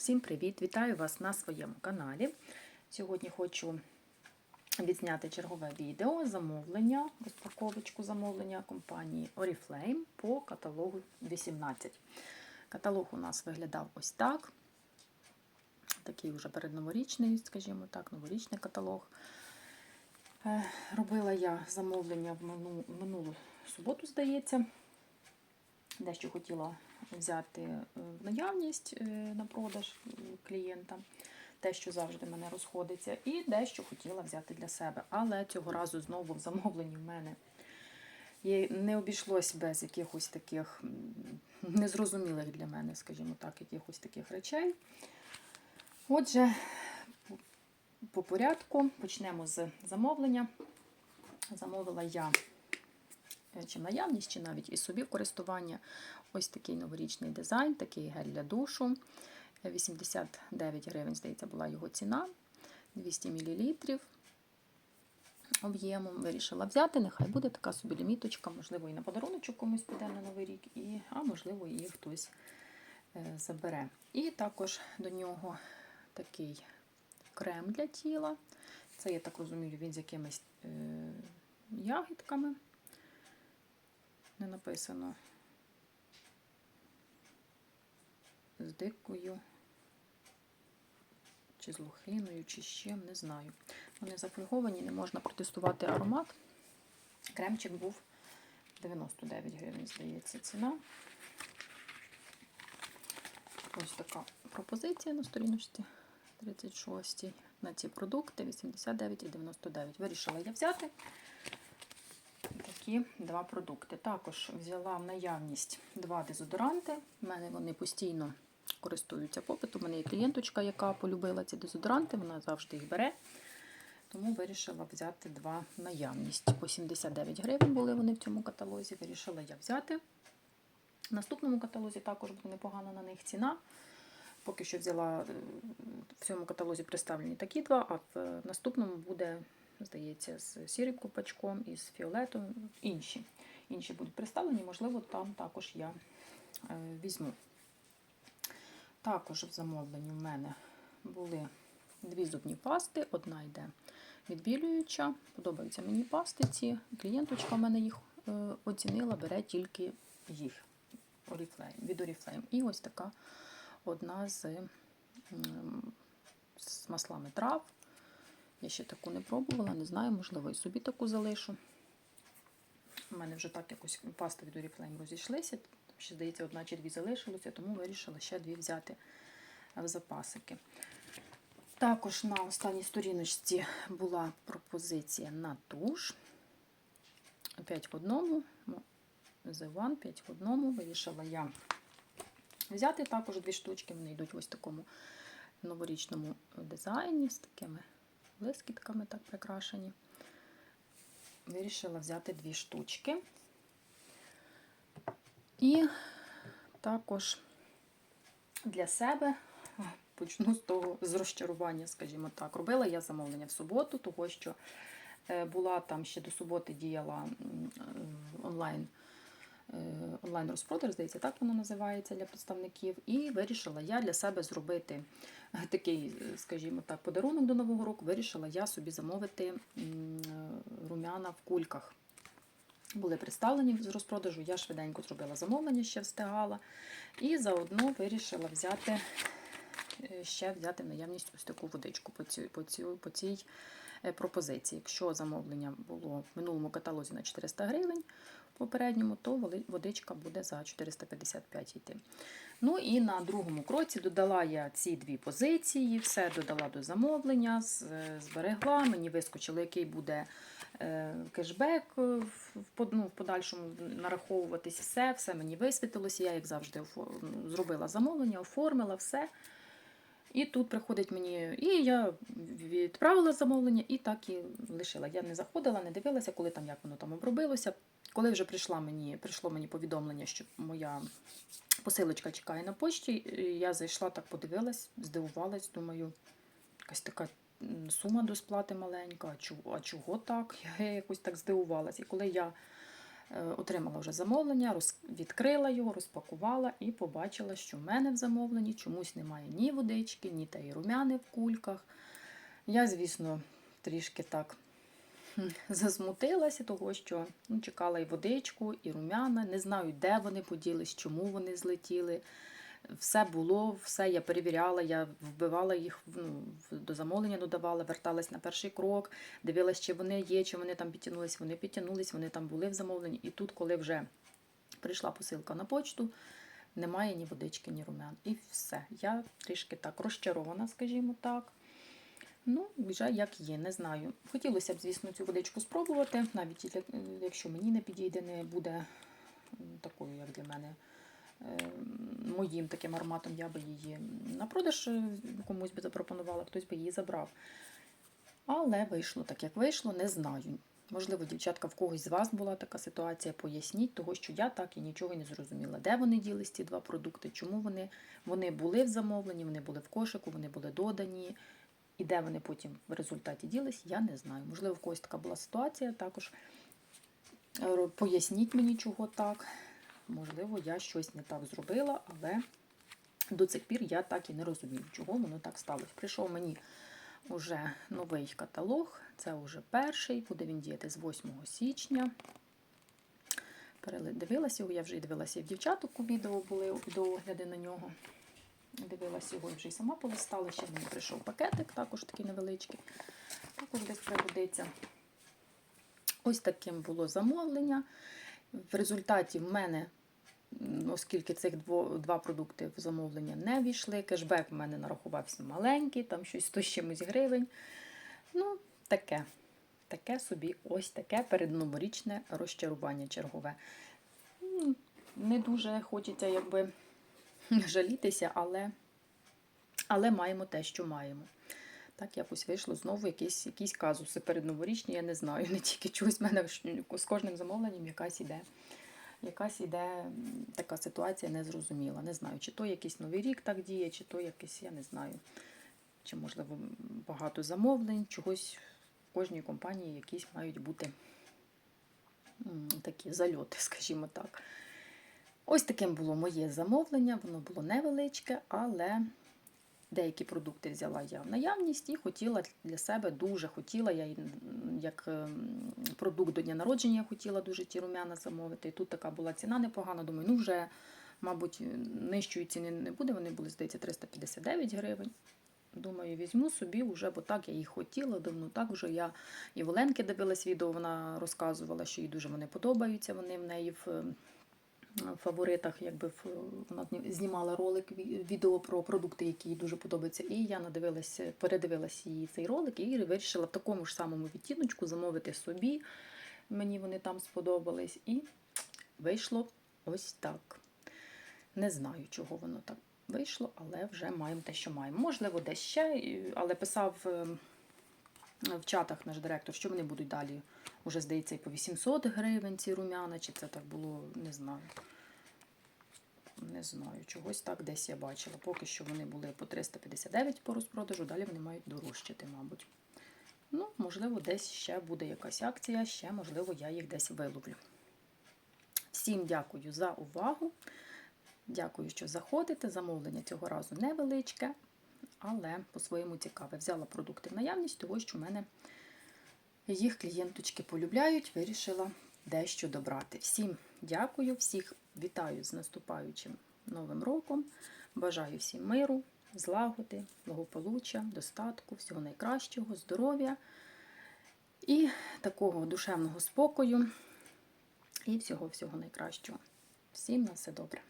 Всім привіт! Вітаю вас на своєму каналі. Сьогодні хочу відзняти чергове відео замовлення, розпаковочку замовлення компанії Oriflame по каталогу 18. Каталог у нас виглядав ось так. Такий вже передноворічний, скажімо так, новорічний каталог. Е, Робила я замовлення в минулу суботу, здається. Дещо хотіла взяти е, в наявність е, на продаж клієнтам, те, що завжди мене розходиться, і дещо хотіла взяти для себе. Але цього разу знову в замовленні в мене не обійшлось без якихось таких незрозумілих для мене, скажімо так, якихось таких речей. Отже, по- по порядку почнемо з замовлення. Замовила я чи наявність, чи навіть і собі в користування ось такий новорічний дизайн, такий гель для душу. Е, 89 гривень, здається, була його ціна. 200 мл об'ємом. Вирішила взяти. Нехай буде така собі ліміточка, можливо, і на подаруночок комусь піде на Новий рік, і, а можливо, її хтось е, забере. І також до нього такий крем для тіла. Це, я так розумію, він з якимись е, ягідками. Не написано з дикою, чи з лохиною, чи з чим, не знаю. Вони зафольговані, не можна протестувати аромат. Кремчик був 99 гривень, здається, ціна. Ось така пропозиція на сторіночці 36 на ці продукти 89 і 99. Вирішила я взяти такі два продукти. Також взяла в наявність два дезодоранти. У мене вони постійно користуються попитом. У мене є клієнточка, яка полюбила ці дезодоранти, вона завжди їх бере. Тому вирішила взяти два наявність. По 79 гривень були вони в цьому каталозі. Вирішила я взяти. В наступному каталозі також буде непогана на них ціна. Поки що взяла е, в цьому каталозі представлені такі два, а в е, наступному буде, здається, з сірим купачком і з фіолетом. Інші. Інші будуть представлені, можливо, там також я е, візьму. Також в замовленні в мене були дві зубні пасти. Одна йде відбілююча. Подобаються мені пасти ці. Клієнточка в мене їх е, оцінила, бере тільки їх від Oriflame. І ось така одна з, з маслами трав. Я ще таку не пробувала, не знаю, можливо, і собі таку залишу. У мене вже так якось пасти від Oriflame розійшлися. Ще, здається, одна чи дві залишилося, тому вирішила ще дві взяти в запасики. Також на останній сторіночці була пропозиція на туш. 5 в одному. ну, The One 5 в одному. Вирішила я взяти також дві штучки. Вони йдуть в ось такому новорічному дизайні з такими блискітками так прикрашені. Вирішила взяти дві штучки. І також для себе почну з того з розчарування, скажімо так. Робила я замовлення в суботу, того що е, була там ще до суботи діяла е, онлайн. Е, Онлайн розпродаж, здається, так воно називається для представників. І вирішила я для себе зробити е, такий, е, скажімо так, подарунок до Нового року. Вирішила я собі замовити рум'яна в кульках. Були представлені з розпродажу, я швиденько зробила замовлення, ще встигала. І заодно вирішила взяти ще взяти наявність ось таку водичку по цій, по цій, по цій пропозиції. Якщо замовлення було в минулому каталозі на 400 гривень попередньому, то водичка буде за 455 йти. Ну і на другому кроці додала я ці дві позиції, все додала до замовлення, зберегла. Мені вискочило, який буде е, кешбек е, ну, в подальшому нараховуватись все, все мені висвітилося. Я, як завжди, зробила замовлення, оформила все. І тут приходить мені, і я відправила замовлення, і так і лишила. Я не заходила, не дивилася, коли там як воно там обробилося. Коли вже прийшла мені, прийшло мені повідомлення, що моя посилочка чекає на почті, і я зайшла, так подивилась, здивувалась, думаю, якась така сума до сплати маленька, а чого, так? Я якось так здивувалась. І коли я Отримала вже замовлення, відкрила його, розпакувала і побачила, що в мене в замовленні чомусь немає ні водички, ні тієї румяни в кульках. Я, звісно, трішки так засмутилася, того що ну, чекала і водичку, і румяна. Не знаю, де вони поділись, чому вони злетіли. Все було, все я перевіряла, я вбивала їх ну, до замовлення, додавала, верталась на перший крок, дивилась, чи вони є, чи вони там підтягнулись. Вони підтягнулись, вони там були в замовленні. І тут, коли вже прийшла посилка на почту, немає ні водички, ні румян. І все. Я трішки так розчарована, скажімо так. Ну, вже як є, не знаю. Хотілося б, звісно, цю водичку спробувати, навіть якщо мені не підійде, не буде такою, як для мене, е, моїм таким ароматом, я би її на продаж е, комусь би запропонувала, хтось би її забрав. Але вийшло так, як вийшло, не знаю. Можливо, дівчатка, в когось з вас була така ситуація, поясніть, того що я так і нічого не зрозуміла. Де вони ділись ці два продукти, чому вони, вони були в замовленні, вони були в кошику, вони були додані. І де вони потім в результаті ділись, я не знаю. Можливо, в когось така була ситуація. Також е, поясніть мені, чого так. Можливо, я щось не так зробила, але до цих пір я так і не розумію, чого воно так сталося. Прийшов мені вже новий каталог, це вже перший, буде він діяти з 8 січня. Передивилася його, я вже і дивилася і в дівчаток у відео були відеогляди на нього. Дивилася його і вже й сама полистала. Ще мені прийшов пакетик, також такий невеличкий. Також десь пригодиться. Ось таким було замовлення. В результаті в мене, оскільки цих два продукти в замовлення не війшли, кешбек в мене нарахувався маленький, там щось 100 з чимось гривень. Ну, таке. Таке собі, ось таке передноворічне розчарування чергове. Не дуже хочеться, якби жалітися, але, але маємо те, що маємо. Так якось вийшло знову якісь, якісь казуси передноворічні, я не знаю. Не тільки чогось в мене з кожним замовленням якась іде. Якась іде така ситуація незрозуміла. Не знаю, чи то якийсь новий рік так діє, чи то якийсь, я не знаю, чи можливо багато замовлень, чогось в кожній компанії якісь мають бути такі зальоти, скажімо так. Ось таким було моє замовлення, воно було невеличке, але деякі продукти взяла я в наявність і хотіла для себе дуже хотіла. Я як ем, продукт до дня народження я хотіла дуже ті румяна замовити. І тут така була ціна непогана. Думаю, ну вже, мабуть, нижчої ціни не буде. Вони були, здається, 359 гривень. Думаю, візьму собі вже, бо так я їх хотіла давно. Так вже я і в дивилась відео, вона розказувала, що їй дуже вони подобаються. Вони в неї в фаворитах, якби вона знімала ролик відео про продукти, які їй дуже подобаються. І я надивилася, передивилася її цей ролик і вирішила в такому ж самому відтіночку замовити собі. Мені вони там сподобались. І вийшло ось так. Не знаю, чого воно так вийшло, але вже маємо те, що маємо. Можливо, десь ще, але писав ем, в чатах наш директор, що вони будуть далі. Уже, здається, і по 800 гривень ці румяна, чи це так було, не знаю. Не знаю, чогось так десь я бачила. Поки що вони були по 359 по розпродажу, далі вони мають дорожчати, мабуть. Ну, можливо, десь ще буде якась акція, ще, можливо, я їх десь виловлю. Всім дякую за увагу. Дякую, що заходите. Замовлення цього разу невеличке, але по-своєму цікаве. Взяла продукти в наявність, того що в мене їх клієнточки полюбляють, вирішила дещо добрати. Всім дякую, всіх вітаю з наступаючим новим роком. Бажаю всім миру, злагоди, благополуччя, достатку, всього найкращого, здоров'я і такого душевного спокою і всього-всього найкращого. Всім на все добре.